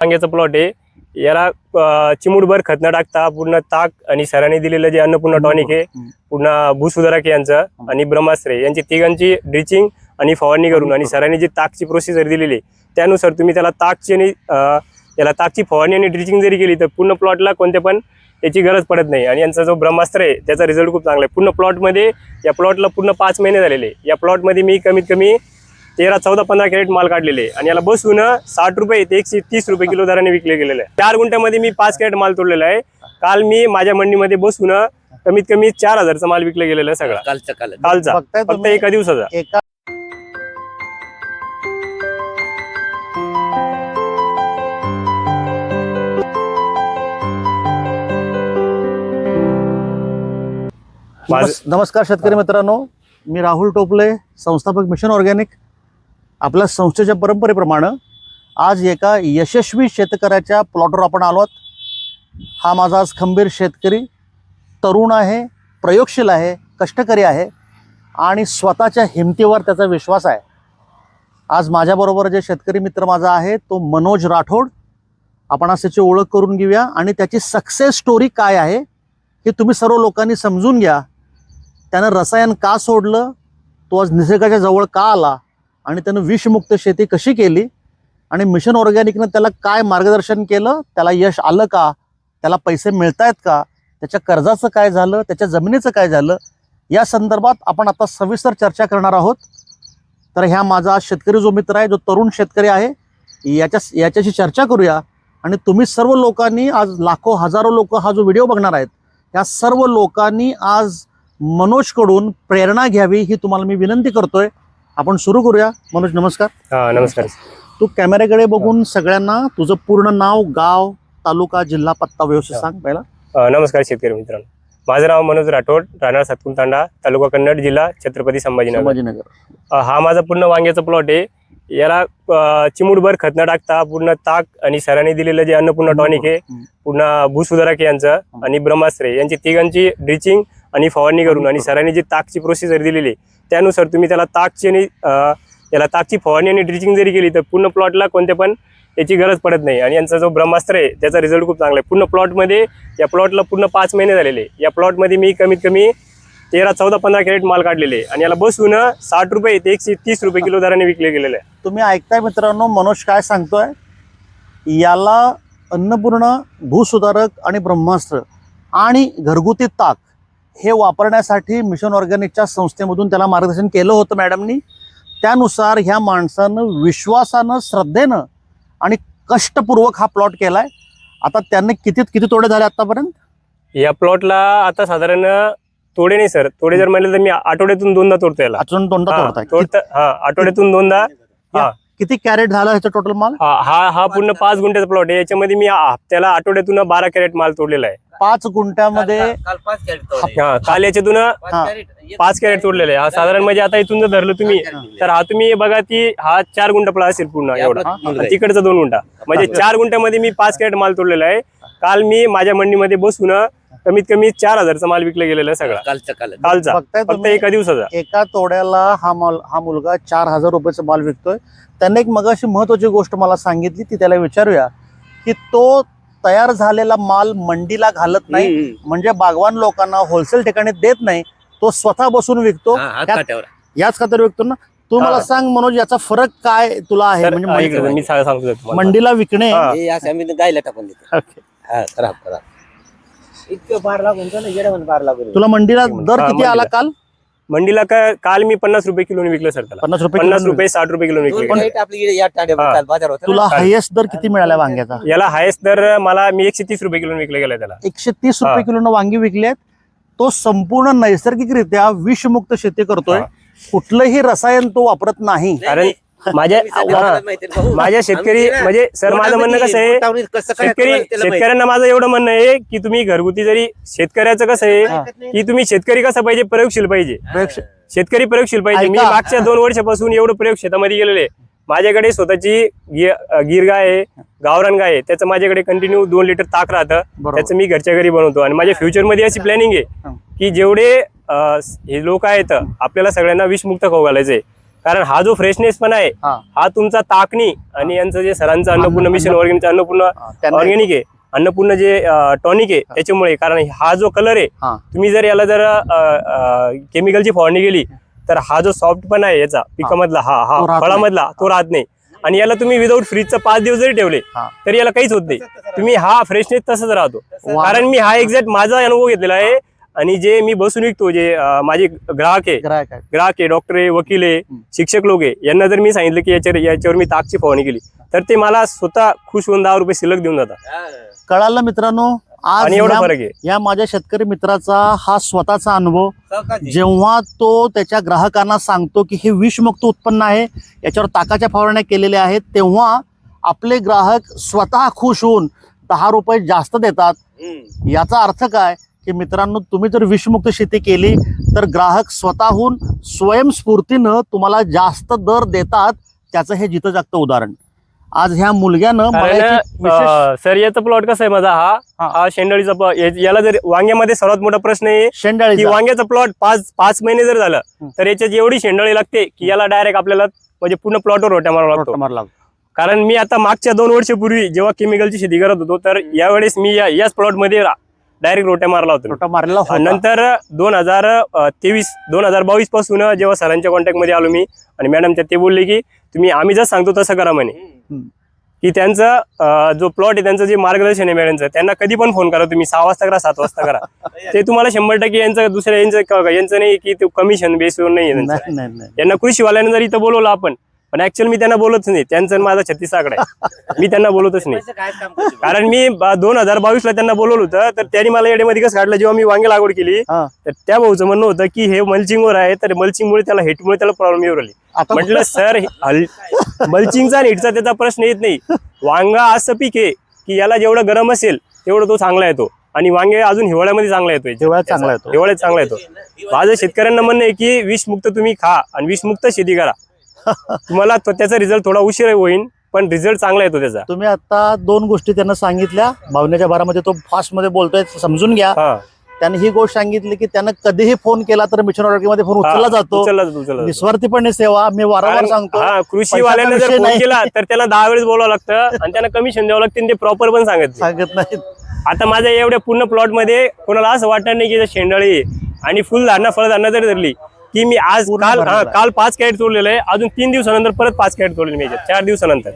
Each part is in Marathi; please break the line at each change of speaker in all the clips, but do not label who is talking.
वांग्याचा प्लॉट आहे याला अं, चिमूटभर खत न टाकता पूर्ण ताक आणि सरांनी दिलेलं जे अन्नपूर्णा टॉनिक आहे पुन्हा भूसुधारक यांचं आणि ब्रह्मास्त्र यांची तिघांची ड्रिचिंग आणि फवारणी करून आणि सरांनी जी ताकची प्रोसिजर दिलेली आहे, त्यानुसार तुम्ही त्याला ताकची आणि याला ताकची फवारणी आणि ड्रिचिंग जरी केली तर पूर्ण प्लॉटला कोणत्या पण याची गरज पडत नाही. आणि यांचा जो ब्रह्मास्त्र आहे त्याचा रिझल्ट खूप चांगला आहे. पूर्ण प्लॉटमध्ये या प्लॉटला पूर्ण पाच महिने झालेले. या प्लॉटमध्ये मी कमीत कमी तेरा चौदा पंधरा कॅरेट माल काढलेले आणि याला बसून साठ रुपये ते एकशे तीस रुपये किलो दराने विकले गेलेले आहे. चार गुंठ्यामध्ये मी पाच कॅरेट माल तोडलेला आहे. काल मी माझ्या मंडीमध्ये बसून कमीत कमी चार हजारचा माल विकला गेलेला आहे सगळा.
कालचं काल
कालचा.
बघताय
फक्त एका दिवसाचा.
नमस्कार शेतकरी मित्रांनो. मी राहुल टोपले संस्थापक मिशन ऑर्गॅनिक. आपल्या संस्थेच्या परंपरेप्रमाणे आज एका यशस्वी शेतकऱ्याच्या प्लॉटवर आपण आलो आहोत. हा माझा आज खंबीर शेतकरी तरुण आहे प्रयोगशील आहे कष्टकरी आहे आणि स्वतःच्या हिमतीवर त्याचा विश्वास आहे. आज माझ्याबरोबर जे शेतकरी मित्र माझा आहे तो मनोज राठोड. आपण आज त्याची ओळख करून घेऊया आणि त्याची सक्सेस स्टोरी काय आहे हे तुम्ही सर्व लोकांनी समजून घ्या. त्यानं रसायन का सोडलं? तो आज निसर्गाच्या जवळ का आला? आणि त्यानं विषमुक्त शेती कशी केली? आणि मिशन ऑर्गॅनिकनं त्याला काय मार्गदर्शन केलं? त्याला यश आलं का? त्याला पैसे मिळत आहेत का? त्याच्या कर्जाचं काय झालं? त्याच्या जमिनीचं काय झालं? या संदर्भात आपण आता सविस्तर चर्चा करणार आहोत. तर ह्या माझा शेतकरी जो मित्र आहे जो तरुण शेतकरी आहे याच्या याच्याशी चर्चा करूया. आणि तुम्ही सर्व लोकांनी आज लाखो हजारो लोक हा जो व्हिडिओ बघणार आहेत या सर्व लोकांनी आज मनोजकडून प्रेरणा घ्यावी ही तुम्हाला मी विनंती करतोय. आपण सुरू करूया. मनोज नमस्कार.
हा नमस्कार.
तू कॅमेऱ्याकडे बघून सगळ्यांना तुझं पूर्ण नाव गाव तालुका जिल्हा पत्ता व्यवस्थित सांग पहिला.
अं, नमस्कार शेतकरी मित्रांनो. माझं नाव मनोज राठोड राहणार सातपूर तांडा तालुका कन्नड जिल्हा छत्रपती संभाजीनगर.
संभाजीनगर.
अं, हा माझा पूर्ण वांग्याचा प्लॉट आहे. याला अं, चिमूटभर खत न टाकता पूर्ण ताक आणि सरांनी दिलेलं जे अन्नपूर्णा टॉनिक आहे
हम्म.
पुन्हा भूसुधारक यांचं आणि ब्रह्मास्त्र यांची तिघांची ड्रिचिंग आणि फवारणी करून आणि सरांनी जी ताकची प्रोसिजर दिलेली आहे, त्यानुसार तुम्ही त्याला ताकची आणि याला ताकची फवारणी आणि ड्रिचिंग जरी केली तर पूर्ण प्लॉटला कोणत्या पण याची गरज पडत नाही. आणि यांचा जो ब्रह्मास्त्र आहे त्याचा रिझल्ट खूप चांगला आहे. पूर्ण प्लॉटमध्ये या प्लॉटला पूर्ण पाच महिने झालेले या प्लॉटमध्ये मी कमीत कमी तेरा चौदा पंधरा कॅरेट माल काढलेले आहे. आणि याला बसून साठ रुपये ते एकशे तीस रुपये किलो दराने विकले गेलेले आहे.
तुम्ही ऐकताय मित्रांनो मनोज काय सांगतोय? याला अन्नपूर्ण भूसुधारक आणि ब्रह्मास्त्र आणि घरगुती ताक हे वापरण्यासाठी मिशन ऑर्गॅनिकच्या संस्थेमधून त्याला मार्गदर्शन केलं होतं मॅडमनी. त्यानुसार ह्या माणसानं विश्वासानं श्रद्धेनं आणि कष्टपूर्वक हा प्लॉट केलाय. आता त्यांनी किती किती तोडे झाले आतापर्यंत?
या प्लॉटला आता साधारण तोडे नाही सर. तोडे जर म्हणलं तर मी आठवड्यातून दोनदा तोडतो याला. आठवड्यातून दोनदा हा.
किती कॅरेट झाला ह्याचा टोटल माल?
हा हा पूर्ण पाच गुंठ्याचा प्लॉट आहे. याच्यामध्ये मी हप्त्याला आठवड्यातून बारा कॅरेट माल तोडलेला आहे.
पाच गुंठ्यामध्ये
काल पाच कॅरेट तोडले.
हा काल याच्यातून
पाच. कॅरेट. एक-
पाच कॅरेट तोडलेले. आहे हा साधारण म्हणजे आता इथून जर धरलं तुम्ही तर हा तुम्ही बघा ती हा चार गुंठा प्लॉट असेल पूर्ण एवढा.
आपला मुलगा
आणि
आहे.
तिकडचा दोन गुंठा. म्हणजे चार गुंठ्यामध्ये मी पाच कॅरेट माल तोडलेला आहे. काल मी माझ्या मंडीमध्ये बसून कमीत कमी चार हजारचा माल विकला गेलेला आहे सगळा.
कालचं काल
कालचा.
बघताय
फक्त
तुम्ही
एका दिवसाचा.
एका तोड्याला हा माल हा मुलगा चार हजार रुपयाचा माल विकतोय. त्याने एक मगाशी महत्वाची गोष्ट मला सांगितली ती त्याला विचारूया की तो तयार झालेला माल मंडीला घालत नाही. म्हणजे बागवान लोकांना होलसेल ठिकाणी देत नाही तो स्वतः बसून विकतो
हा.
याच खात्यावर विकतो ना तू. मला सांग मनोज याचा फरक काय तुला आहे म्हणजे
हा, मी सांगतो.
मंडीला विकणे
हा.
हे असं आम्ही गायला टाकून देतो
Okay.
हा, खराब खराब इतकं बार लागून बार
तुला मंडीला दर
हा,
किती आला. काल
मंडीला का काल मी पन्नास रुपये किलोने विकलं सर त्याला.
पन्नास रुपये
पन्नास
किलो
रुपये साठ रुपये किलोने
दोन
विकले.
कॅरेट आपली या टाड्या
हा.
काल बाजार होता
तुला? हायेस्ट दर किती मिळाला वांग्याचा?
याला हायेस्ट दर मला मी एकशे तीस रुपये किलोने विकलं गेलं त्याला.
एकशे तीस
हा.
रुपये किलोनं वांगी विकली आहेत तो संपूर्ण नैसर्गिकरित्या विषमुक्त शेती करतोय.
हा.
कुठलंही रसायन तो वापरत नाही.
कारण माझ्या माझ्या शेतकरी म्हणजे सर माझं म्हणणं कसं आहे शेतकरी शेतकऱ्यांना माझं एवढं म्हणणं आहे की तुम्ही घरगुती जरी शेतकऱ्याचं कसं आहे की तुम्ही शेतकरी कसं पाहिजे प्रयोगशील पाहिजे. शेतकरी प्रयोगशील पाहिजे. मी. मागच्या दोन वर्षापासून एवढं प्रयोग शेतामध्ये गेलेले आहे. माझ्याकडे स्वतःची गीर गाय आहे गावरान गाय आहे. त्याचं माझ्याकडे कंटिन्यू दोन लिटर ताक राहतं. त्याचं मी घरच्या घरी बनवतो. आणि माझ्या फ्युचरमध्ये अशी प्लॅनिंग आहे. की जेवढे हे लोक आहेत आपल्याला सगळ्यांना विषमुक्त खाऊ घालायचंय. कारण हा जो फ्रेशनेस पण आहे
हा.
तुमचा ताकणी आणि यांचं जे सरांचं अन्नपूर्ण
अन्न-
मिशन ऑर्गॅनिक अन्नपूर्ण ऑर्गॅनिक आहे अन्नपूर्ण जे टॉनिक आहे त्याच्यामुळे कारण हा जो कलर आहे
हा.
तुम्ही जर याला जर केमिकलची फवारणी केली तर हा जो सॉफ्ट पण आहे याचा पिकामधला हा हा फळामधला तो राहत नाही. आणि याला तुम्ही विदाऊट फ्रीजचं पाच दिवस जरी ठेवले. तरी याला काहीच होत नाही. तुम्ही हा फ्रेशनेस तसंच राहतो. कारण मी हा एक्झॅक्ट माझा अनुभव घेतलेला आहे आणि जे मी बसून विकतो जे अं, माझे ग्राहक आहे
ग्राहक आहे
ग्राहक आहे डॉक्टर आहे वकील आहे. शिक्षक लोक आहे यांना जर मी सांगितलं की याच्यावर याच्यावर मी ताकची फवारणी केली तर ते मला स्वतः खुश होऊन दहा रुपये शिल्लक देऊन जातात.
कळालं मित्रांनो? आज
आणि एवढा
या-
फरक आहे.
या माझ्या शेतकरी मित्राचा हा स्वतःचा अनुभव. जेव्हा तो त्याच्या ग्राहकांना सांगतो की हे विषमुक्त उत्पन्न आहे याच्यावर ताकाच्या फवारण्या केलेल्या आहेत तेव्हा आपले ग्राहक स्वतः खुश होऊन दहा रुपये जास्त देतात. याचा अर्थ काय? की मित्रांनो तुम्ही जर विषमुक्त शेती केली तर ग्राहक स्वतःहून स्वयंस्फूर्तीनं तुम्हाला जास्त दर देतात. त्याचं हे जिथं जागतं उदाहरण. आज ह्या मुलग्यानं
सर याचा प्लॉट कसा आहे माझा हा?
हा.
शेंडाळीचा याला जर वांग्यामध्ये सर्वात मोठा प्रश्न आहे
शेंडाळी
वांग्याचा प्लॉट पाच पाच महिने जर झालं. तर याच्यात एवढी शेंडाळी लागते की याला डायरेक्ट आपल्याला म्हणजे पूर्ण प्लॉटवर रोट्या मारावा लागतो. कारण मी आता मागच्या दोन वर्षापूर्वी जेव्हा केमिकलची शेती करत होतो तर यावेळेस मी याच प्लॉटमध्ये डायरेक्ट रोट्या मारला होता
छोटा मारलेला
आणि
होता.
नंतर दोन हजार तेवीस दोन हजार बावीसपासून जेव्हा सरांच्या कॉन्टॅक्टमध्ये आलो मी आणि मॅडमच्या ते बोलले की तुम्ही आम्ही जसं सांगतो तसं करा म्हणे
हम्म.
की त्यांचं अं, जो प्लॉट आहे त्यांचं जे मार्गदर्शन आहे मॅडमचं त्यांना कधी पण फोन करा तुम्ही सहा वाजता करा सात वाजता करा ते तुम्हाला शंभर टक्के यांचं दुसऱ्या यांचं क- यांचं नाही की ते कमिशन बेसवर नाही आहे त्यांचं.
नाही नाही नाही
यांना कृषीवाल्यांना जर इथं बोलवलं आपण पण ऍक्च्युअल मी त्यांना बोलतच नाही. त्यांचं आणि माझा छत्तीस आकडा आहे. मी त्यांना बोलतच नाही.
पैसे काय काम करतो?
कारण मी दोन हजार बावीस ला त्यांना बोलवलं होतं तर त्यांनी मला येड्यामध्ये कसं काढलं? जेव्हा मी वांगे लागवड केली
हा.
तर त्या भाऊचं म्हणणं होतं की हे मल्चिंगवर आहे तर मल्चिंगमुळे त्याला हेटमुळे त्याला प्रॉब्लेम येऊ राहिली.
आता
म्हटलं सर मल्चिंगचा आणि हिटचा त्याचा प्रश्न येत नाही. वांगा असं पीक आहे की याला जेवढं गरम असेल तेवढं तो चांगला येतो. आणि वांगे अजून हिवाळ्यामध्ये चांगला येतोय.
हिवाळ्यात चांगला येतो.
हिवाळ्यात चांगला येतो. माझं शेतकऱ्यांना म्हणणं आहे की विषमुक्त तुम्ही खा आणि विषमुक्त शेती करा. तुम्हाला तो- त्याचा रिझल्ट थोडा उशीर होईल पण रिझल्ट चांगला येतो त्याचा
तुम्ही आता दोन गोष्टी त्यांना सांगितल्या भावनेच्या बारामध्ये तो फास्टमध्ये बोलतोय समजून घ्या
हा
त्याने ही गोष्ट सांगितली की त्यानं कधीही फोन केला तर मिशनमध्ये फोन उचलला जातो
उचलला जातो उचलला जातो.
निस्वार्थीपणे सेवा मी वारंवार
कारण-
सांगतो
हा कृषीवाल्यांना
पैशाचा
जर
विषय
फोन
नाही.
केला तर त्याला दहा वेळेस बोलावं लागतं आणि त्यांना कमिशन द्यावं लागतं आणि ते प्रॉपर पण सांगत.
सांगत नाही
आता माझ्या एवढ्या पूर्ण प्लॉटमध्ये कोणाला असं वाटत नाही की इथं शेंडाळी आहे. आणि फुलधारणा फळधारणा जरी धरली की मी आज काल हा. काल पाच कॅरेट तोडलेलं आहे. अजून तीन दिवसानंतर परत पाच कॅरेट तोडले मी याच्यात, चार दिवसानंतर.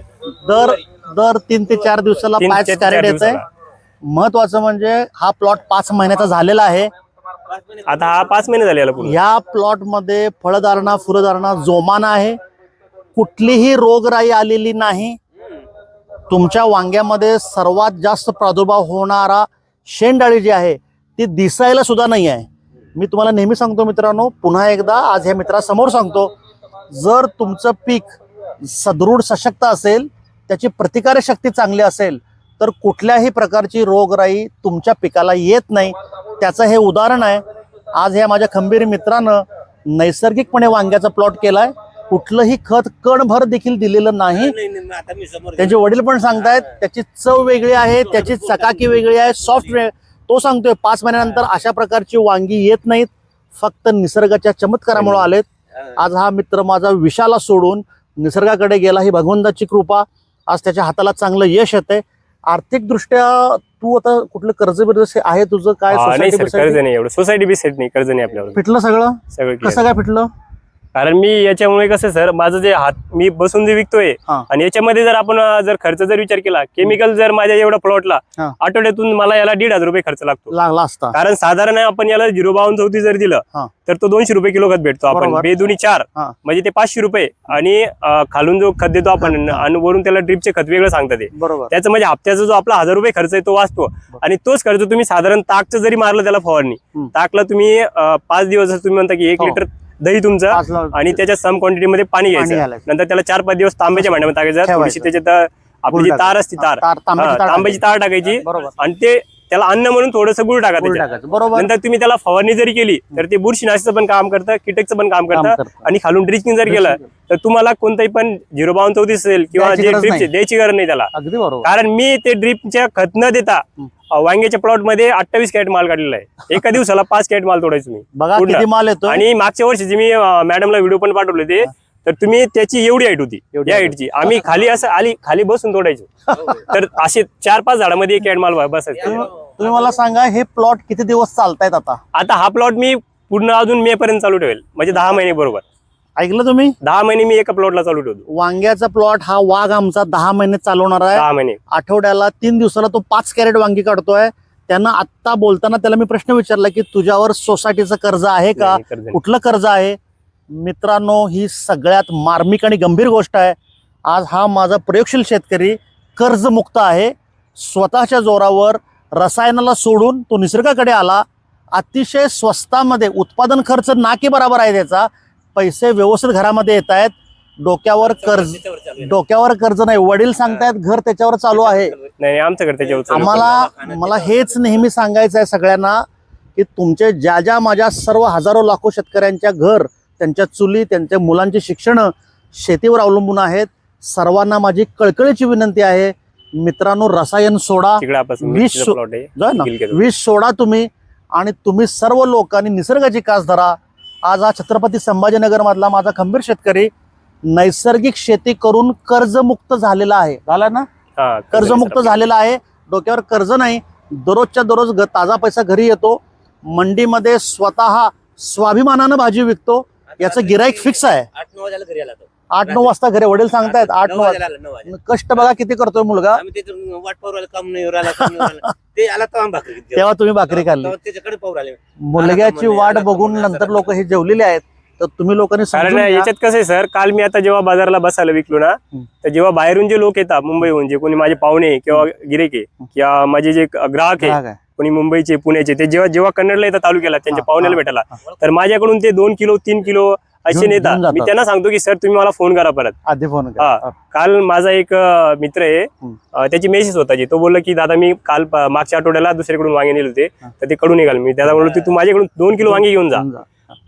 दर दर तीन ते चार दिवसाला
तीन
पाच
ते चार
कॅरेट येत आहे. महत्वाचं म्हणजे हा प्लॉट पाच महिन्याचा झालेला आहे.
आता हा पाच महिने झाले याला पूर्ण.
या प्लॉटमध्ये फळधारणा फुलधारणा जोमाना आहे. कुठलीही रोगराई आलेली नाही. तुमच्या वांग्यामध्ये सर्वात जास्त प्रादुर्भाव होणारा शेंडाळी जी आहे ती दिसायला सुद्धा नाही आहे. मी तुम्हाला नेहमी सांगतो मित्रांनो पुन्हा एकदा आज ह्या मित्रासमोर सांगतो जर तुमचं पीक सदृढ सशक्त असेल त्याची प्रतिकारशक्ती चांगली असेल तर कुठल्याही प्रकारची रोगराई तुमच्या पिकाला येत नाही. त्याचं हे उदाहरण आहे आज ह्या माझ्या खंबीर मित्रानं नैसर्गिकपणे वांग्याचा प्लॉट केलाय. कुठलंही खत कणभर देखील दिलेलं नाही. त्यांचे वडील पण सांगतायत त्याची चव वेगळी आहे त्याची चकाकी वेगळी आहे सॉफ्ट तो सांगतोय पाच महिन्यानंतर अशा प्रकारची वांगी येत नाहीत फक्त निसर्गाच्या चमत्कारामुळे आलेत. आज हा मित्र माझा विषाला सोडून निसर्गाकडे गेला ही भगवंताची कृपा. आज त्याच्या हाताला चांगलं यश येतंय. आर्थिक दृष्ट्या तू आता कुठलं कर्ज बिर्ज आहे तुझं? काय
सर कर्ज
बिसायटी?
नाही एवढं सोसायटी कर्ज नाही आपल्यावर.
फिटलं सगळं?
सगळं
कसं. काय फिटलं?
कारण मी याच्यामुळे कसं सर माझं जे हात मी बसून जे विकतोय. आणि याच्यामध्ये जर आपण जर खर्च जर विचार केला केमिकल जर माझ्या एवढा प्लॉटला. आठवड्यातून मला याला दीड हजार रुपये खर्च लागतो
लागला असता
कारण साधारण आपण याला झिरो बावन्न चौतीस जर दिलं. तर तो दोनशे रुपये किलो खत भेटतो आपण. बेदुनी चार. म्हणजे ते पाचशे रुपये आणि खालून जो खत देतो आपण आणि वरून त्याला ड्रिपचे खत वेगळं सांगतात ते
बरोबर
त्याचं म्हणजे हप्त्याचा जो आपला हजार रुपये खर्च आहे तो वाचतो आणि तोच खर्च तुम्ही साधारण ताकचं जरी मारलं त्याला फवारणी. ताकला तुम्ही पाच दिवस तुम्ही म्हणता की एक
हो.
लिटर दही तुमचं आणि त्याच्या सम क्वांटिटी मध्ये पाणी घ्यायचं. नंतर त्याला चार पाच दिवस तांब्याच्या भांड्यामध्ये टाकायचं. थोडीशी त्याच्यात आपली जी तार असते तार.
तांब्याची तार
टाकायची. आणि ते त्याला अन्न म्हणून थोडस गुळ टाका
गुळ
त्याच्यात.
टाकायचं. बरोबर
नंतर तुम्ही त्याला फवारणी जरी केली तर ते बुरशीनाशकचं पण काम करतं कीटकचं पण काम
काम
करतं
करतं.
आणि खालून ड्रिचिंग जर केलं तर तुम्हाला कोणताही पण झिरो बावन्न चौतीस असेल किंवा
द्यायची
जे
गरज
ड्रिपचे
नाही.
द्यायची गरज नाही त्याला
अगदी बरोबर
कारण मी ते ड्रिपच्या खत न देता अं, वांग्याच्या प्लॉटमध्ये अठ्ठावीस कॅरेट माल काढलेला आहे एका दिवसाला पाच कॅरेट माल तोडायचो मी
बघा
पूर्ण.
किती माल येतो
आणि मागच्या वर्षीची मी अं, मॅडमला व्हिडिओ पण पाठवले ते तर तुम्ही त्याची एवढी हाईट होती.
एवढी
या हाईटची आम्ही खाली असं आली खाली बसून तोडायचो तर असे चार पाच झाडामध्ये एक ऍडमाल बसायचं.
तुम्ही तुम्ही मला सांगा हे प्लॉट किती दिवस चालतायत आता?
आता हा प्लॉट मी पूर्ण अजून मे पर्यंत चालू ठेवेल. म्हणजे दहा महिने बरोबर.
ऐकलं तुम्ही?
दहा महिने मी एका प्लॉटला चालू ठेवतो.
वांग्याचा प्लॉट हा वाघ आमचा दहा महिने चालवणार आहे.
दहा महिने.
आठवड्याला तीन दिवसाला तो पाच कॅरेट वांगी काढतोय. त्यांना आत्ता बोलताना त्याला मी प्रश्न विचारला की तुझ्यावर सोसायटीचं कर्ज आहे का. कुठलं कर्ज आहे? मित्रांनो ही सगळ्यात मार्मिक आणि गंभीर गोष्ट आहे. आज हा माझा प्रयोगशील शेतकरी कर्जमुक्त आहे. स्वतःच्या जोरावर रसायनाला सोडून तो निसर्गाकडे आला. अतिशय स्वस्तामध्ये उत्पादन खर्च ना की बराबर आहे त्याचा. पैसे व्यवस्थित घरामध्ये येत आहेत. डोक्यावर कर्ज डोक्यावर कर्ज नाही. वडील सांगतायत घर त्याच्यावर चालू आहे.
नाही आमच्याकडे त्याच्यावर
आम्हाला मला हेच नेहमी सांगायचं आहे सगळ्यांना की तुमचे ज्या ज्या माझ्या सर्व हजारो लाखो शेतकऱ्यांच्या घर त्यांच्या चुली त्यांच्या मुलांची शिक्षण शेतीवर अवलंबून आहेत. सर्वांना माझी कळकळीची विनंती आहे. मित्रांनो रसायन सोडा.
गिलक्याचं.
वीज सोडा तुम्ही आणि तुम्ही सर्व लोकांनी निसर्गाची कास धरा. आज हा छत्रपती संभाजीनगर मधला माझा खंबीर शेतकरी नैसर्गिक शेती करून कर्जमुक्त झालेला आहे. झाला ना? कर्जमुक्त झालेला आहे. डोक्यावर कर्ज नाही. दररोजच्या दररोज ताजा पैसा घरी येतो. मंडीमध्ये स्वतः स्वाभिमानानं भाजी विकतो. याचं गिराईक फिक्स आहे
आठ नऊ वाजायला घरी आला तो
आठ नऊ वाजता घरी वडील सांगतायत आठ
नऊ
नऊ
वाजायला आला, नऊ वाजायला.
कष्ट बघा किती करतोय मुलगा
आम्ही तिथून वाट पाहू राहिलो काम नाही राहिला काम नाही राहिला. ते आला तेव्हा भाकरी घेतली.
तेव्हा तुम्ही भाकरी खाल्ली
तेव्हा त्याच्याकडे पाहू राहिले
मुलग्याची वाट बघून नंतर लोक हे जेवलेले आहेत तर तुम्ही लोकांनी
कारण
समजून घ्या.
याच्यात कसं आहे सर काल मी आता जेव्हा बाजाराला बसायला विकलो ना
हम्म.
तर जेव्हा बाहेरून जे लोक येतात मुंबईहून जे कोणी माझे पाहुणे किंवा गिरेके किंवा माझे जे ग्राहक आहे
राग आहे.
कोणी मुंबईचे पुण्याचे ते जेव्हा जेव्हा कन्नडला येतात तालुक्याला त्यांच्या पाहुण्याला भेटायला. तर माझ्याकडून ते दोन किलो तीन किलो असे
जातात.
मी त्यांना सांगतो की सर तुम्ही मला फोन करा परत
आधी फोन करा.
हा. काल माझा एक मित्र आहे त्याची मेसेज होता जी तो बोलला की दादा मी काल मागच्या आठवड्याला दुसरीकडून वांगे नेले होते. तर ते कडून निघाल मी त्याला म्हणलो की तू माझ्याकडून दोन किलो वांगे घेऊन जा.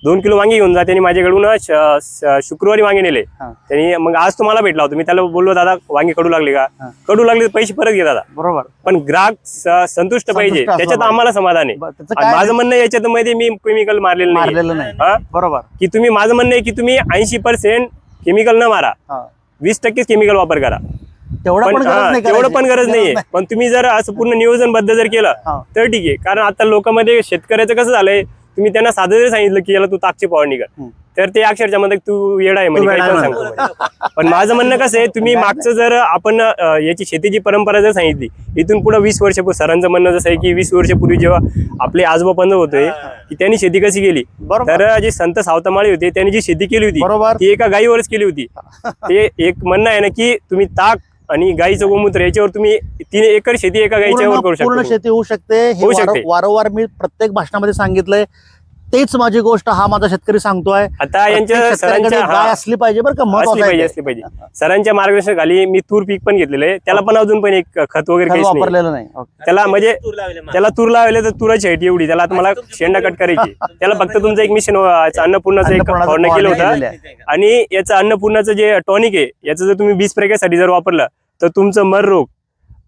दोन किलो वांगे घेऊन जा त्यांनी माझ्याकडून श- श- शुक्रवारी वांगे नेले
हा.
त्यांनी मग आज तुम्हाला भेटला होता मी त्याला बोललो दादा वांगे कडू लागले का
हा.
कडू लागले तर पैसे परत घे दादा
बरोबर
पण ग्राहक स- संतुष्ट पाहिजे
असला
त्याच्यात
पाहिजे.
आम्हाला समाधान आहे
ब- त्याचं
आणि
काय
माझं म्हणणं आहे याच्यात मध्ये मी केमिकल मारलेलं नाही
मारलेलं नाही
हा?
बरोबर
की तुम्ही माझं म्हणणं आहे की तुम्ही ऐंशी पर्सेंट केमिकल न मारा
हा.
वीस टक्केच केमिकल वापर करा
तेवढं
पण
पण गरज
हा,
नाही
तेवढं
करायची.
पण गरज नाहीये पण तुम्ही जर असं पूर्ण नियोजनबद्ध जर केलं
हा.
तर ठीक आहे कारण आता लोकांमध्ये शेतकऱ्याचं कसं झालंय तुम्ही त्यांना साधं जरी सांगितलं की याला तू ताकची फवारणी कर. तर ते अक्षरशः मध्ये तू येडा आहे म्हणजे
आहे
सांगतो. पण माझं म्हणणं कसं आहे तुम्ही मागचं जर आपण याची शेतीची परंपरा जर सांगितली इथून पुढे वीस वर्षापूर्वी सरांचं म्हणणं जसं आहे की वीस वर्षापूर्वी जेव्हा आपले आजोबा पंध होते की त्यांनी शेती कशी केली. तर जे संत सावतामाळी होते त्यांनी जी शेती केली होती ती एका गायीवरच केली होती. ते एक म्हणणं आहे ना की तुम्ही ताक आणि गाईचं गोमूत्र याच्यावर तुम्ही तीन एकर शेती एका गाईच्यावर करू
पूर्ण
शकता
शेती होऊ शकते. हे
होऊ
वार-
शकते.
वारंवार मी प्रत्येक भाषणामध्ये सांगितलंय. तेच माझी गोष्ट हा माझा शेतकरी सांगतोय.
आता यांच्या सरांच्या
गाय
हा,
असली पाहिजे बरं का
असली
महत्वाचं
पाहिजे
आहे
असली पाहिजे. सरांच्या मार्गदर्शनाखाली मी तूर पीक पण घेतलेलं आहे. त्याला पण अजून पण एक खत वगैरे काहीच नाही.
वापरलेलं नाही. ओके.
त्याला म्हणजे
तूर लावले मागे.
त्याला तूर लावले तर तुराची हाईट एवढी. त्याला आता मला शेंडा कट करायची त्याला फक्त तुमचं एक मिशन अन्नपूर्णाचं एक
अन्नपूर्णाचं
फवारणी केलं
फवारणी
होतं
आहे.
आणि याचं अन्नपूर्णाचं जे टॉनिक आहे याचं जर तुम्ही बीज प्रक्रियेसाठी जर वापरलं तर तुमचं मर रोग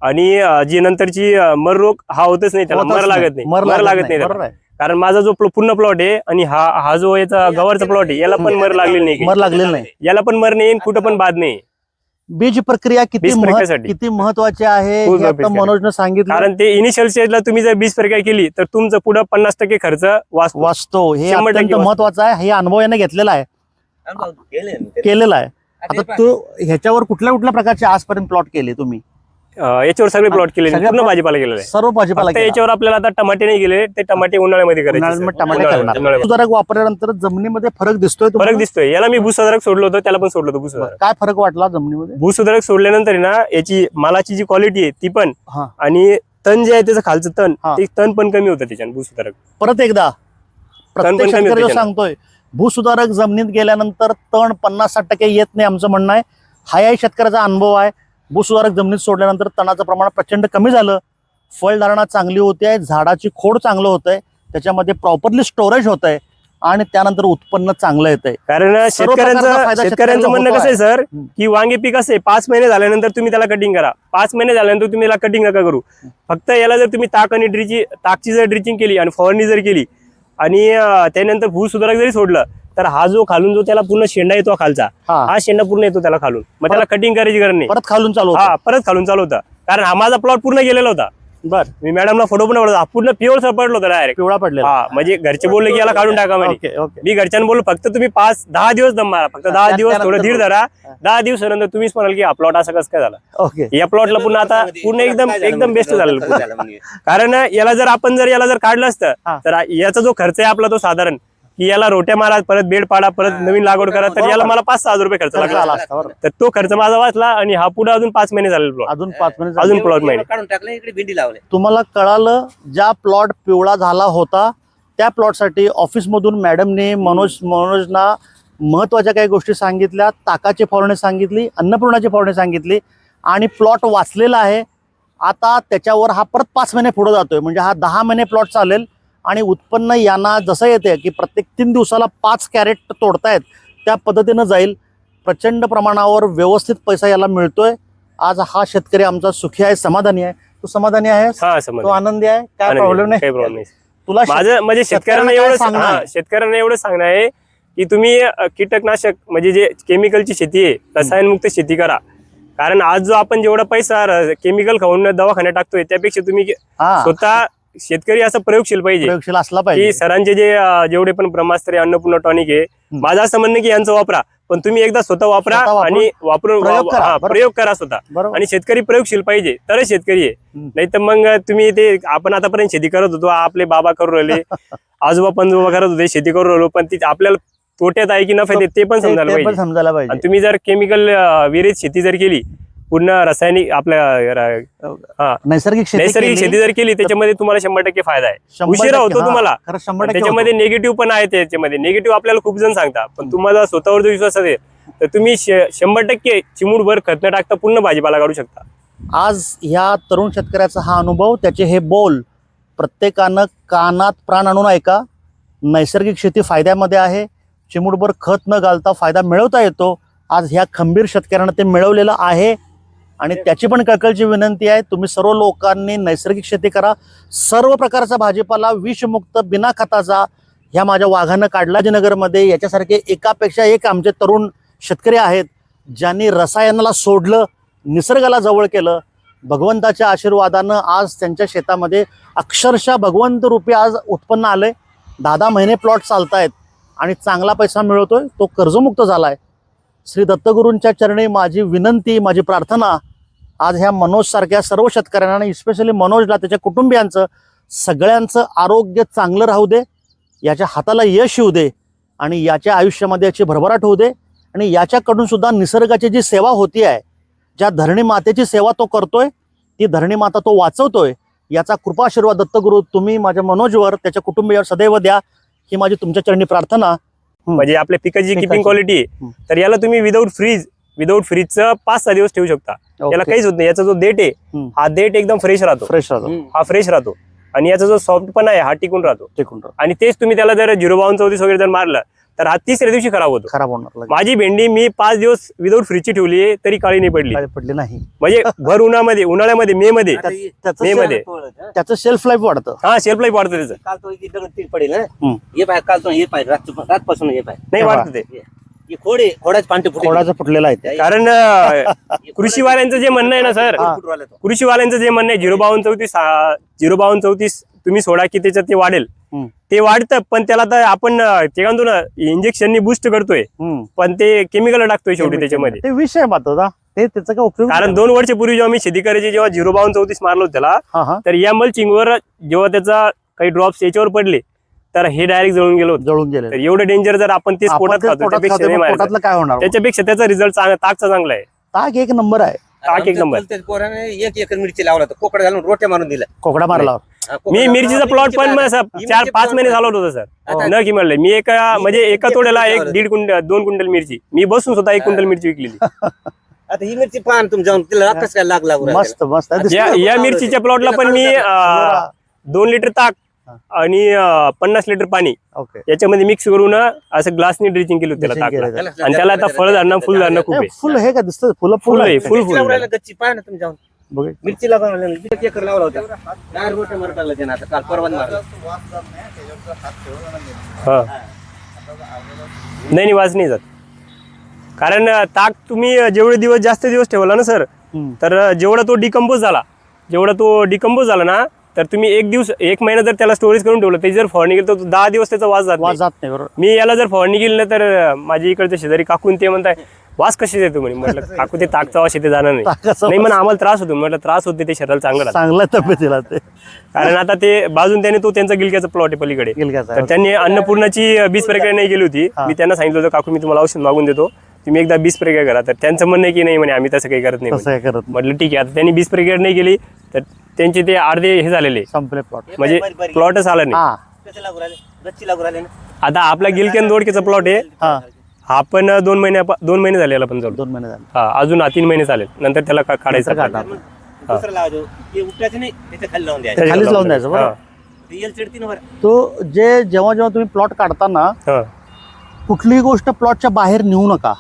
आणि अं, जी नंतरची अं, मर रोग हा होतच नाही त्याला
होतच
मर लागत नाही.
मर
लागत नाही.
बरोबर. आहे.
कारण माझा जो पूर्ण प्लॉट आहे आणि हा हा जो याचा गव्हाचा प्लॉट आहे याला पण मर लागलेली नाही
मर. लागलेलं नाही
याला पण मर नाही कुठं पण बाद नाही
बीज प्रक्रिया किती
बीज
महत्-
प्रक्रियेसाठी.
किती महत्वाची आहे
खूप
हे आता
महत्त्वाची आहे.
मनोजनं सांगितलं
कारण ते इनिशियल स्टेजला तुम्ही जर बीज प्रक्रिया केली तर तुमचं पुढं पन्नास टक्के खर्च वाचतो
वाचतो हे
शंभर टक्के
अत्यंत
वाचतो.
महत्वाचं आहे हे अनुभव याने घेतलेला आहे. केलेला आहे
आता
तू ह्याच्यावर कुठल्या कुठल्या प्रकारचे आजपर्यंत प्लॉट केले तुम्ही
याच्यावर सगळे प्लॉट केले
सगळ्या
पूर्ण
plot-
भाजीपाला केलेला आहे
सर्व भाजीपाला
फक्त
केला.
याच्यावर आपल्याला आता टमाटे नाही गेले ते टमाटे उन्हाळ्यामध्ये करायचे
उन्हाळ्यात
सर.
टमाटे
उन्हाळ्यामध्ये-
करणार
उन्हाळ्यामध्ये.
सुधारक वापरल्यानंतर जमिनीमध्ये फरक दिसतोय तुम्हाला?
फरक दिसतोय याला मी भूसुधारक सोडलं होतं त्याला पण सोडलं होतं भूसुधारक
काय फरक वाटला जमिनीमध्ये
भूसुधारक सोडल्यानंतर आहे ना याची मालाची जी क्वालिटी आहे ती पण
हा
आणि तण जे आहे त्याचं खालचं तण
हा.
ते तण पण कमी होतं त्याच्यानं भूसुधारक
परत एकदा प्रत्येक
कमी
शेतकरी
होते
जो
त्याला.
सांगतोय भूसुधारक जमिनीत गेल्यानंतर तण पन्नास साठ टक्के येत नाही आमचं म्हणणं आहे हा याही शेतकऱ्याचा अनुभव आहे भूसुधारक जमिनीत सोडल्यानंतर तणाचं प्रमाण प्रचंड कमी झालं. फळधारणा चांगली होते आहे झाडाची खोड चांगलं होत आहे त्याच्यामध्ये प्रॉपरली स्टोरेज होत आहे आणि त्यानंतर उत्पन्न चांगलं येत आहे
कारण शेतकऱ्यांचं शेतकऱ्यांचं म्हणणं कसं आहे सर. की वांगे पीक असं पाच महिने झाल्यानंतर तुम्ही त्याला कटिंग करा. पाच महिने झाल्यानंतर तुम्ही याला कटिंग नका करू. फक्त याला जर तुम्ही ताक आणि ड्रिची ताकची जर ड्रिचिंग केली आणि फवारणी जर केली आणि त्यानंतर भूसुधारक जरी सोडलं तर हा जो खालून जो त्याला पूर्ण शेंडा येतो खालचा
हा.
हा शेंडा पूर्ण येतो त्याला खालून. मग त्याला कटिंग करायची गरज नाही.
परत खालून चालू होतं.
हा परत खालून चालू होता. कारण हा माझा प्लॉट पूर्ण गेलेला होता.
बर.
मी मॅडमला फोटो पण आवडतो पूर्ण प्युअर पडलो होता डायरेक्ट
पिवळा पडलेला.
हा म्हणजे घरचे बोलले की याला काढून टाका म्हणे.
Okay okay.
मी घरच्यांना बोललो फक्त तुम्ही पाच दहा दिवस दम मारा. फक्त दहा दिवस थोडं धीर धरा. दहा दिवसानंतर तुम्हीच म्हणाल की हा प्लॉट असा कसं काय झाला?
ओके.
या प्लॉटला पुन्हा आता पूर्ण एकदम एकदम बेस्ट झालं पूर्ण. कारण याला जर आपण जर याला जर काढलं. असतं तर याचा जो खर्च आहे आपला तो साधारण की याला रोट्या मारा परत बेड पाडा परत नवीन लागवड करा तर याला मला पाच सहा हजार रुपये खर्च
आला
लागला.
असता बरोबर
तर तो खर्च माझा वाचला आणि हा पुढे अजून पाच महिने झाले प्लॉट
अजून पाच मिनिट
अजून प्लॉट महिने.
काढून टाकलं इकडे भेंडी लावले.
तुम्हाला कळालं ज्या प्लॉट पिवळा झाला होता त्या प्लॉटसाठी ऑफिसमधून मॅडमने मनोज मनोजना महत्त्वाच्या काही गोष्टी सांगितल्या ताकाची फवारणी सांगितली अन्नपूर्णाची फवारणी सांगितली आणि प्लॉट वाचलेला आहे. आता त्याच्यावर हा परत पाच महिने पुढे जातोय. म्हणजे हा दहा महिने प्लॉट चालेल. आणि उत्पन्न यांना जसं येते की प्रत्येक तीन दिवसाला पाच कॅरेट तोडतायत त्या पद्धतीनं जाईल. प्रचंड प्रमाणावर व्यवस्थित पैसा याला मिळतोय. आज हा शेतकरी आमचा सुखी आहे समाधानी आहे. तू समाधानी आहेस?
हा
तो आनंदी आहे? काय प्रॉब्लेम नाही
काही प्रॉब्लेम नाही.
तुला
माझं म्हणजे शेतकऱ्यांना एवढं
सांगणं आहे?
शेतकऱ्यांना एवढं सांगणं आहे की तुम्ही कीटकनाशक म्हणजे जे केमिकलची शेती आहे रसायनमुक्त शेती करा. कारण आज जो आपण जेवढा पैसा केमिकल खाऊन दवाखान्यात टाकतोय त्यापेक्षा तुम्ही स्वतः शेतकरी असं प्रयोगशील पाहिजे.
प्रयोगशील असला
की
पाहिजे
सरांचे जे अ, जेवढे पण ब्रह्मास्त्र आहे, अन्नपूर्णा टॉनिक आहे माझं असं म्हणणं की यांचं वापरा. पण तुम्ही एकदा स्वतः वापरा
स्वतः वापरून
आणि वापरून
प्रयोग
वा-
करा,
हा,
बरोबर.
प्रयोग करा स्वतः.
बरोबर.
आणि शेतकरी प्रयोगशील पाहिजे तरच शेतकरी आहे.
हम्म.
नाही तर मग तुम्ही ते आपण आतापर्यंत शेती करत होतो आपले बाबा करू राहिले आजोबा पंजोबा करत होते शेती करू राहिलो पण ती आपल्याला तोट्यात आहे की नफ्यात आहे ते पण
ते-
समजायला
ते पण
पाहिजे.
समजायला
आणि
पाहिजे.
तुम्ही जर केमिकल विरहित शेती जर केली पूर्ण रासायनिक आपल्या
नैसर्गिक
नैसर्गिक शेती जर केली त्याच्यामध्ये तुम्हाला शंभर टक्के फायदा आहे. उशिरा होतो तुम्हाला. त्याच्यामध्ये निगेटिव्ह पण आहे त्याच्यामध्ये. निगेटिव्ह आपल्याला खूप जण सांगतात. पण तुम्हाला स्वतःवर जो विश्वास असेल तर तुम्ही शंभर टक्के चिमूटभर खत न टाकता पूर्ण भाजीपाला काढू शकता.
आज ह्या तरुण शेतकऱ्याचा हा अनुभव त्याचे हे बोल प्रत्येकानं कानात प्राण आणून ऐका. नैसर्गिक शेती फायद्यामध्ये आहे. चिमूटभर खत न घालता फायदा मिळवता येतो. आज ह्या खंबीर शेतकऱ्यांना ते मिळवलेलं आहे. आणि त्याची पण कळकळची विनंती आहे तुम्ही सर्व लोकांनी नैसर्गिक शेती करा. सर्व प्रकारचा भाजीपाला विषमुक्त बिना खताचा ह्या माझ्या वाघानं काढला नगरमध्ये याच्यासारखे एकापेक्षा एक आमचे तरुण शेतकरी आहेत ज्यांनी रसायनाला सोडलं निसर्गाला जवळ केलं. भगवंताच्या आशीर्वादानं आज त्यांच्या शेतामध्ये अक्षरशः भगवंत रूपी आज उत्पन्न आलंय. दहा दहा महिने प्लॉट चालतायत आणि चांगला पैसा मिळवतोय तो कर्जमुक्त झालाय. श्री दत्तगुरूंच्या चरणी माझी विनंती माझी प्रार्थना आज ह्या मनोजसारख्या सर्व शेतकऱ्यांना आणि स्पेशली मनोजला त्याच्या कुटुंबियांचं सगळ्यांचं आरोग्य चांगलं राहू दे याच्या हाताला यश येऊ दे आणि याच्या आयुष्यामध्ये याची भरभराट होऊ दे आणि याच्याकडून सुद्धा निसर्गाची जी सेवा होती आहे ज्या धरणी मातेची सेवा तो करतोय ती धरणी माता तो वाचवतोय याचा कृपाशीर्वाद दत्तगुरु तुम्ही माझ्या मनोजवर त्याच्या कुटुंबियावर सदैव द्या. ही माझी तुमच्या चरणी प्रार्थना.
म्हणजे आपल्या पिकाची. किपिंग क्वालिटी
हम्म.
तर याला तुम्ही विदाऊट फ्रीज विदाऊट फ्रीजचं पाच सहा दिवस ठेवू शकता. याला काहीच होत नाही. याचा जो डेट आहे. हा डेट एकदम फ्रेश राहतो.
फ्रेश राहतो.
हा फ्रेश राहतो. आणि याचा जो सॉफ्ट पण आहे हा टिकून राहतो.
टिकून राहतो.
आणि तेच तुम्ही त्याला जर झिरो बावन चौतीस वगैरे जर मारलं तर हा तिसऱ्या दिवशी खराब होतो.
खराब होणार लगेच.
माझी भेंडी मी पाच दिवस विदाऊट फ्रीजची ठेवली आहे तरी काळी नाही पडली.
पडली नाही.
म्हणजे भर उन्हामध्ये उन्हाळ्यामध्ये मे मध्ये.
त्याचं
मे मध्ये.
त्याचं शेल्फ लाईफ वाढतं.
हा शेल्फ लाईफ वाढतं त्याचं.
काल तो इथे दगड तीन पडेल ना
हम्म.
हे पाय काल तो हे पाय रात रातपासून हे पाय.
नाही. वाढतं ते.
हे खोडे खोडाच पांढरे फुटे
खोडाचं फुटलेलं आहे ते.
कारण अं, कृषीवाल्यांचं जे म्हणणं आहे ना सर
हा.
कृषीवाल्यांचं जे म्हणणं आहे झिरो बावन चौतीस झिरो बावन चौतीस तुम्ही सोडा की त्याच्यात ते वाढेल. ते वाढतं पण त्याला तर आपण ते म्हणतो ना इंजेक्शननी बुस्ट करतोय. पण ते केमिकल टाकतोय शेवटी त्याच्यामध्ये.
ते विषय मात्र ते त्याचा काय उपयोग
कारण दोन वर्षापूर्वी जेव्हा मी शेती करायची जेव्हा झिरो बावन चौतीस मारलो त्याला तर या मल्चिंगवर जेव्हा त्याचा काही ड्रॉप्स याच्यावर पडले तर हे डायरेक्ट जळून गेलो होतं.
जळून गेले.
तर एवढं डेंजर जर आपण ते पोटात
काय होणार
त्याच्यापेक्षा त्याचा रिझल्ट ताकचा चांगला आहे.
ताक एक नंबर आहे.
टाक एक नंबर.
पोराने एक एकर मिरची लावला कोकड घालून रोट्या मारून दिला
कोकडा मारला
मी मिरचीचा
मिरची
प्लॉट पण चार पाच महिने झालं होतं सर. न की म्हणलं मी एका म्हणजे एका तोड्याला एक? दीड कुंटल दोन क्विंटल मिरची. मी बसून स्वतः एक क्विंटल मिरची विकलेली.
आता ही मिरची पाहा ना तुम्ही जाऊन तिला कसं काय लाग लागू राहिला.
मस्त मस्त.
या मिरचीच्या प्लॉटला पण मी दोन लिटर ताक आणि पन्नास लिटर पाणी
ओके.
याच्यामध्ये मिक्स करून असं ग्लासनी ड्रिचिंग केलं होतं त्याला. आणि त्याला आता फळ धारणं फुल धारणं खूप
फुल हे का दिसतं? फुलं
फुल
फुल
फुल
मिरची
फुल
लावून राहिला गच्ची पाहा ना तुम्ही जाऊन
बघ
मिरची लावून राहिला. एक एकर लावला होता चार टाकला त्यानं आता काल परवा मारला
हा नाही नाही वाज नाही जात कारण अं, ताक तुम्ही अं, जेवढे दिवस जास्त दिवस ठेवला ना सर. तर अं, जेवढा तो डिकम्पोज झाला जेवढा तो डिकम्पोज झाला ना तर तुम्ही एक दिवस एक महिना जर त्याला स्टोरेज करून ठेवलं त्याची जर फवारणी केली तर तो दहा दिवस त्याचा वास जात
वाज
नाही.
जात नाही बरोबर
मी याला जर फवारणी केली ना तर अं, माझ्या इकडचे शेजारी काकून ते म्हणताय वास कशी देतो म्हणे? म्हटलं काकू ते ताकचा वास येते जाणार नाही.
ताकाचा
नाही म्हणून आम्हाला त्रास होतो. म्हटलं त्रास होते ते शरीराला चांगलं राहतं.
चांगल्या तब्येतीला ते.
कारण आता ते बाजून त्याने तो त्यांचा गिलक्याचा प्लॉट आहे पलीकडे.
गिलक्याचा
तर त्यांनी अन्नपूर्णाची अं, बीज प्रक्रिया नाही केली होती. मी त्यांना सांगितलं होतं काकू मी तुम्हाला औषध मागून देतो. तुम्ही एकदा बीज प्रक्रिया करा. तर त्यांचं म्हणणं आहे की नाही म्हणे आम्ही तसं काही करत नाही.
तसं
म्हणे.
काय करत नाही.
म्हटलं ठीक आहे आता त्यांनी बीज प्रक्रिया नाही केली. तर त्यांचे ते अर्धे हे झालेले.
संपले प्लॉट
म्हणजे प्लॉटच आला नाही.
हा.
कसे लागू राहिले? गच्ची लागू राहिले ना?
आता आपला गिलकेन दोडकेचा प्लॉट आहे.
हा.
हा पण दोन महिन्या दोन महिने झाले पण चालू.
दोन महिने झाले.
हा अजून तीन महिने चालेल. नंतर त्याला का- काढायचं
नंतर
आपल्याला.
काढणार.
मग दुसरं लावायचो ते उपटायचं नाही त्याच्याखाली लावून द्यायचं.
ते खालीच लावून द्यायचं.
हा,
तो जे जेव्हा जेव्हा तुम्ही प्लॉट काढताना
हा.
कुठलीही गोष्ट प्लॉटच्या बाहेर नेऊ नका.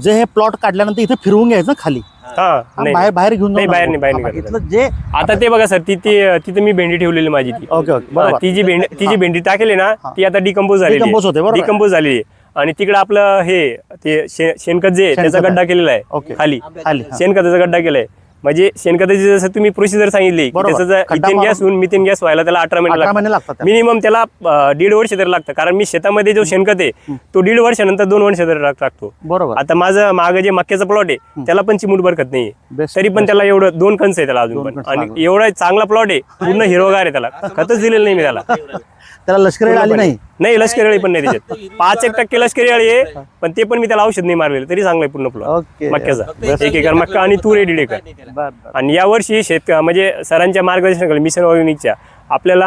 जे हे प्लॉट काढल्यानंतर इथे फिरवून घ्यायचं खाली.
हा.
हा,
नाही.
बाहेर बाहेर घेऊन
नाही, बाहेर. नाही, बाहेर
हा, इथलं जे
आता ते बघा सर तिथे तिथे मी भेंडी ठेवलेली माझी ती.
ओके ओके
हा,
बरोबर.
ती जी भेंडी ती जी भेंडी टाकली ना. ती आता डिकम्पोज झालेली
Decompose होते, बरोबर.
डिकम्पोज झालेली आहे. आणि तिकडे आपलं हे ते शे- शेणखत जे आहे, त्याचा
शेणखत
गड्डा केलेला आहे
ओके.
खाली
खाली.
शेणखताचा गड्डा केलाय म्हणजे शेणखताची जसं तुम्ही प्रोसिजर सांगितली. त्याचं इथेन गॅस होऊन मिथेन गॅस व्हायला त्याला अठरा महिने लागतात.
महिने लागतात त्याला.
मिनिमम त्याला दीड वर्ष तरी लागतं. कारण मी शेतामध्ये जो शेणखत आहे तो दीड वर्षानंतर दोन वर्ष तरी टाक- टाकतो
बरोबर.
आता माझं मागं जे मक्याचा प्लॉट आहे त्याला पण चिमूट खत नाही तरी पण त्याला एवढं दोन कणस आहे त्याला अजून आणि. एवढा चांगला प्लॉट आहे पूर्ण हिरोगार आहे त्याला. खतच दिलेलं नाही मी त्याला.
त्याला लष्करी आली नाही?
नाही लष्करी अळी पण नाही त्याच्यात. पाच एक टक्के लष्करी अळी आहे पण ते पण मी त्याला औषध नाही मारलेलं तरी चांगलं आहे पूर्ण प्लॉट
ओके
मक्याचा. एक एकर मक्का आणि तूर आहे दीड एकर. आणि यावर्षी शेतक म्हणजे सरांच्या मार्गदर्शनाखाली मिशन ऑर्गॅनिकच्या आपल्याला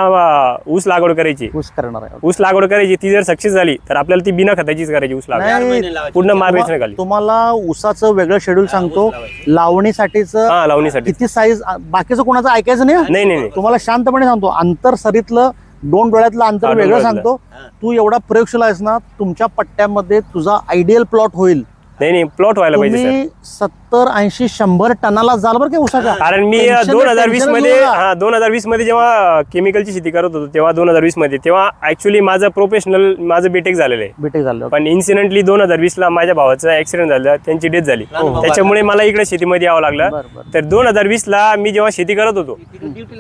ऊस लागवड करायची.
ऊस करणार आहे.
ऊस लागवड करायची ती जर सक्सेस झाली तर आपल्याला ती बिना खताचीच करायची ऊस लागवड. पूर्ण मार्गदर्शनाखाली.
तुम्हाला ऊसाचं वेगळं शेड्यूल सांगतो. लावणीसाठीचं
हा लावणीसाठी.
किती साईज बाकीचं कोणाचं ऐकायचं नाही? हं?
नाही नाही नाही.
तुम्हाला शांतपणे सांगतो. अंतर सरीतलं दोन डोळ्यातलं अंतर वेगळं. सांगतो. तू एवढा प्रयोगशील आहेस ना तुमच्या पट्ट्यामध्ये तुझा आयडियल प्लॉट होईल.
नाही नाही प्लॉट व्हायला पाहिजे
तुम्ही सत्तर ऐंशी शंभर टनाला जाल बरं का
कारण मी
Tension
दोन हजार वीस
tension
मध्ये
घेऊ नका.
हा दोन हजार वीसमध्ये जेव्हा केमिकलची शेती करत होतो तेव्हा दोन हजार वीसमध्ये तेव्हा ऍक्च्युली माझं प्रोफेशनल माझं बीटेक झालेलं आहे.
बीटेक झालं
पण इन्सिडेंटली दोन हजार वीस ला माझ्या भावाचा ऍक्सिडेंट झाला त्यांची डेथ झाली. त्याच्यामुळे मला इकडे शेतीमध्ये यावं लागलं.
बरं, बरं.
तर दोन हजार वीस ला मी जेव्हा शेती करत होतो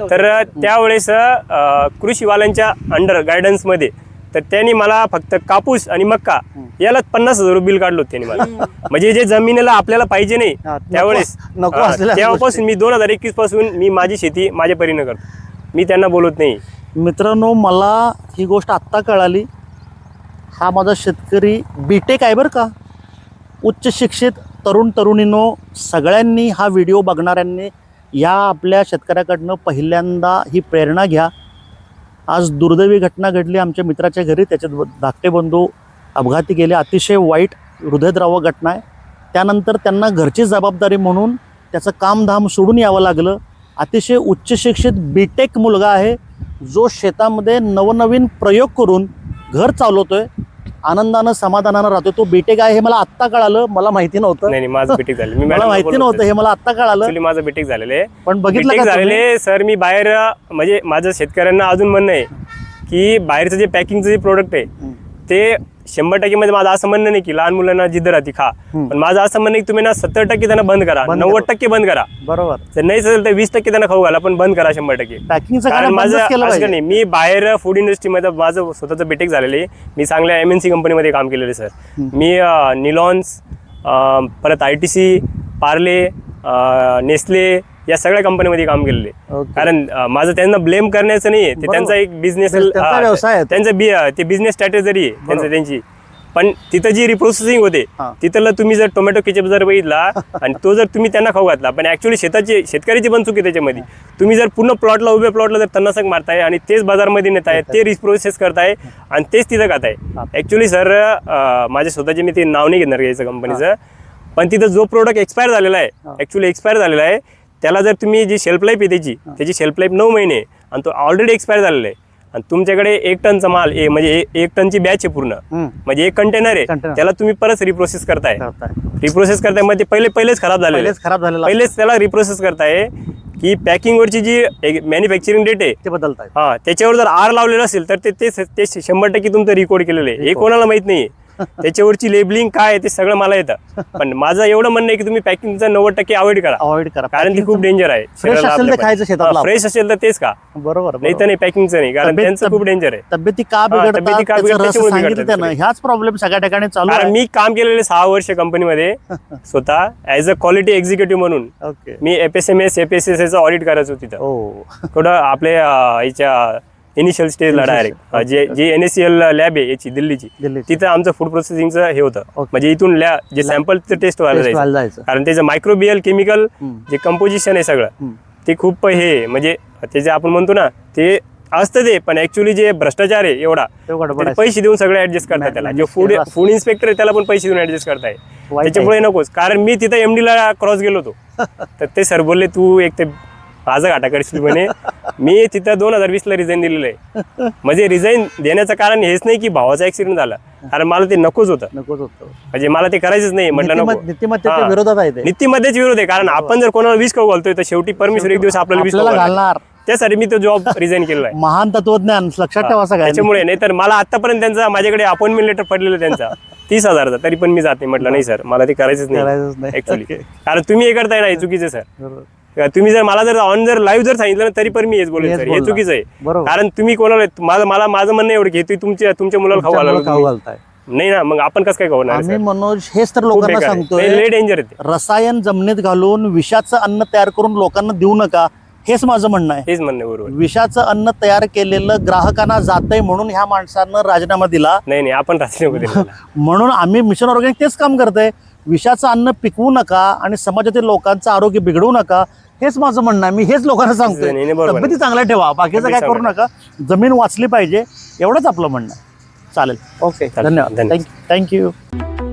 तर त्यावेळेस अं, कृषीवाल्यांच्या अंडर गायडन्समध्ये तर त्यांनी मला फक्त कापूस आणि मक्का याला पन्नास हजार रुपये बिल काढलो त्यांनी मला. म्हणजे जे जमिनीला आपल्याला पाहिजे नाही त्यावेळेस तेव्हापासून मी दोन हजार एकवीसपासून मी माझी शेती माझ्या परीनं करतो. मी त्यांना बोलत नाही.
मित्रांनो मला ही गोष्ट आत्ता कळाली. हा माझा शेतकरी बीटेक आहे बरं का. उच्च शिक्षित तरुण तरुणीनो सगळ्यांनी हा व्हिडिओ बघणाऱ्यांनी या आपल्या शेतकऱ्याकडनं पहिल्यांदा ही प्रेरणा घ्या. आज दुर्दैवी घटना घडली आमच्या मित्राच्या घरी. त्याच्यात धाकटे बंधू अपघाती गेले. अतिशय वाईट हृदयद्रावक घटना आहे. त्यानंतर त्यांना घरची जबाबदारी म्हणून त्याचं कामधाम सोडून यावं लागलं. अतिशय उच्च शिक्षित बीटेक मुलगा आहे जो शेतामध्ये नवनवीन प्रयोग करून घर चालवतो आहे आनंदानं समाधानानं राहतोय. तो बीटेक आहे हे मला आत्ता कळालं. मला माहिती नव्हतं.
नाही नाही माझं बीटेक झालं. मी
मला माहिती
बोलत
नव्हतं.
होते.
हे मला आत्ता कळालं.
Actually माझं बीटेक झालेलं आहे.
पण बघितलं
बीटेक
का तुम्ही?
झालेले सर मी बाहेर म्हणजे माझं शेतकऱ्यांना अजून म्हणणं आहे की बाहेरचं जे पॅकिंगचं जे प्रोडक्ट आहे. ते शंभर टक्के मध्ये माझं असं म्हणणं नाही की लहान मुलांना जिद्द राहते खा. पण माझं असं म्हणणं की तुम्ही ना सत्तर टक्के त्यांना बंद करा नव्वद. टक्के बंद करा.
बरोबर.
जर नाही असेल तर वीस टक्के त्यांना खाऊ घाला पण बंद करा शंभर टक्के. कारण माझं असं नाही मी बाहेर फूड इंडस्ट्रीमध्ये माझं स्वतःचं बेटेक झालेलं आहे. मी चांगल्या एम एन सी कंपनीमध्ये काम केलेलं सर मी निलॉन्स परत I T C Parle Nestle या सगळ्या कंपनीमध्ये काम केलेलं. आहे. कारण माझं त्यांना ब्लेम करण्याचं नाही ते. त्यांचा एक बिझनेस
त्यांचा व्यवसाय आहे.
त्यांचं बी ते बिझनेस स्ट्रॅटेजरी आहे त्यांचं त्यांची. पण तिथं जी रिप्रोसेसिंग होते. तिथलं तुम्ही जर टोमॅटो केचप जर बघितला आणि तो जर तुम्ही त्यांना खाऊ घातला पण ऍक्च्युली शेताची शेतकऱ्याची पण चूक आहे त्याच्यामध्ये. तुम्ही जर पूर्ण प्लॉटला उभ्या प्लॉटला जर तन्नाशक मारताय आणि तेच बाजारमध्ये नेताय ते रिप्रोसेस करताय आणि तेच तिथं खाताय. ऍक्च्युली सर माझ्या स्वतःचे मी ते नाव नाही घेणार याचं कंपनीचं पण तिथं जो प्रोडक्ट एक्सपायर झालेला आहे ऍक्च्युली एक्सपायर झालेला आहे त्याला जर तुम्ही जी शेल्फ लाईफ आहे त्याची त्याची शेल्फ लाईफ नऊ महिने आणि तो ऑलरेडी एक्सपायर झालेला आहे. आणि तुमच्याकडे एक टनचा माल ए- म्हणजे ए- एक टनची बॅच आहे पूर्ण. म्हणजे एक कंटेनर आहे. त्याला तुम्ही परत रिप्रोसेस करताय. रिप्रोसेस करताय ते पहिले पहिलेच खराब झालेले.
पहिलेच खराब झालेला
पहिलेच त्याला रिप्रोसेस करताय की पॅकिंग वरची जी मॅन्युफॅक्चरिंग डेट आहे
ते बदलताय
हा त्याच्यावर जर आर लावलेलं असेल तर ते शंभर टक्के तुमचं रेकॉर्ड केलेलं आहे. हे कोणाला माहीत नाही त्याच्यावरची लेबलिंग काय ते सगळं मला येतं. पण माझं एवढं म्हणणं आहे की तुम्ही पॅकिंगचा नव्वद टक्के अवॉइड करा.
अवॉइड करा.
कारण ती खूप डेंजर आहे
Fresh असेल तर खायचं शेतातलं.
फ्रेश असेल तर तेच का
बरोबर
नाही तर नाही पॅकिंगचं नाही कारण त्यांचं खूप डेंजर आहे.
तब्येती का बिघडतात. ह्याच प्रॉब्लेम सगळ्या ठिकाणी चालू
मी काम केलेले सहा वर्ष कंपनीमध्ये स्वतः ऍज अ क्वालिटी एक्झिक्युटिव्ह म्हणून. मी F S M S F S S audit करायचो तिथं.
ओ
थोडं आपल्या याच्या इनिशियल स्टेजला डायरेक्ट जे जे N S C L lab आहे याची दिल्लीची
दिल्ली
तिथं आमचं फूड प्रोसेसिंगचं हे होतं. म्हणजे इथून लॅ जे सॅम्पलचं टेस्ट व्हायला
टेस्ट
जायचं कारण त्याचं मायक्रोबियल केमिकल. जे कंपोजिशन आहे सगळं. ते खूप हे. म्हणजे ते जे आपण म्हणतो ना ते असतं ते पण ऍक्च्युली जे भ्रष्टाचार आहे एवढा. पैसे देऊन सगळं ऍडजस्ट करतात त्याला जो फूड. फूड इन्स्पेक्टर आहे त्याला पण पैसे देऊन ऍडजस्ट करताय. त्याच्यामुळे नकोच कारण मी तिथं एमडी ला क्रॉस गेलो होतो तर ते सर बोलले तू एक ते माझा घाटा करशील म्हणे मी तिथं दोन हजार वीस ला रिझाईन दिलेलं आहे. म्हणजे रिझाईन देण्याचं कारण हेच नाही की भावाचा ऍक्सिडेंट झाला. कारण मला ते नकोच होतं.
नकोच होतं.
म्हणजे मला ते करायचंच नाही म्हटलं नको.
नीतिमत्तेच्या. विरोधात आहे ते.
नीतिमध्येच विरोध आहे. कारण आपण जर कोणाला वीस खाऊ घालतोय तर शेवटी परमेश्वर एक दिवस आपल्याला वीस खाऊ
आपल्याला
घालणार.
घालणार.
त्यासाठी मी तो जॉब रिझाईन केलेला आहे.
महान तत्वज्ञान लक्षात ठेवा सगळ्यांनी.
त्याच्यामुळे नाही तर मला आतापर्यंत त्यांचा माझ्याकडे अपॉइंटमेंट लेटर पडलेलं आहे त्यांचा. तीस हजारचा. तरी पण मी जात नाही. म्हटलं नाही सर मला ते करायचंच नाही.
करायचंच नाही.
ऍक्च्युली. कारण तुम्ही हे करताय ना हे चुकीचं सर
बरोबर.
तुम्ही जर मला जर ऑन जर लाईव्ह जर सांगितलं ना तरी पण मी हेच सर हे. चुकीचं आहे. कारण तुम्ही कोणाला माझं मला माझं म्हणणं एवढं की तुम्ही तुमच्या तुमच्या मुलाला खाऊ
घालताय.
नाही ना मग आपण कसं काय खाऊ
आम्ही मनोज हेच तर लोकांना. सांगतोय
डेंजर.
रसायन जमिनीत घालून विषाचं अन्न तयार करून लोकांना देऊ नका हेच माझं म्हणणं आहे.
हेच म्हणणं बरोबर.
विषाचं अन्न तयार केलेलं ग्राहकांना जातंय म्हणून ह्या माणसानं राजीनामा दिला.
नाही नाही आपण राजकीय
म्हणून आम्ही मिशन ऑर्गॅनिक तेच काम करतंय. विषाचं अन्न पिकवू नका आणि समाजातील लोकांचं आरोग्य बिघडवू नका. हेच माझं म्हणणं आहे. मी हेच लोकांना
नाही, बरोबर आहे.
तब्येती चांगल्या ठेवा. बाकीचं
तब्येती
काय करू नका. जमीन वाचली पाहिजे. एवढंच आपलं म्हणणं आहे. चालेल. ओके
चालेल.
धन्यवाद.
धन्यवाद.
Thank you thank you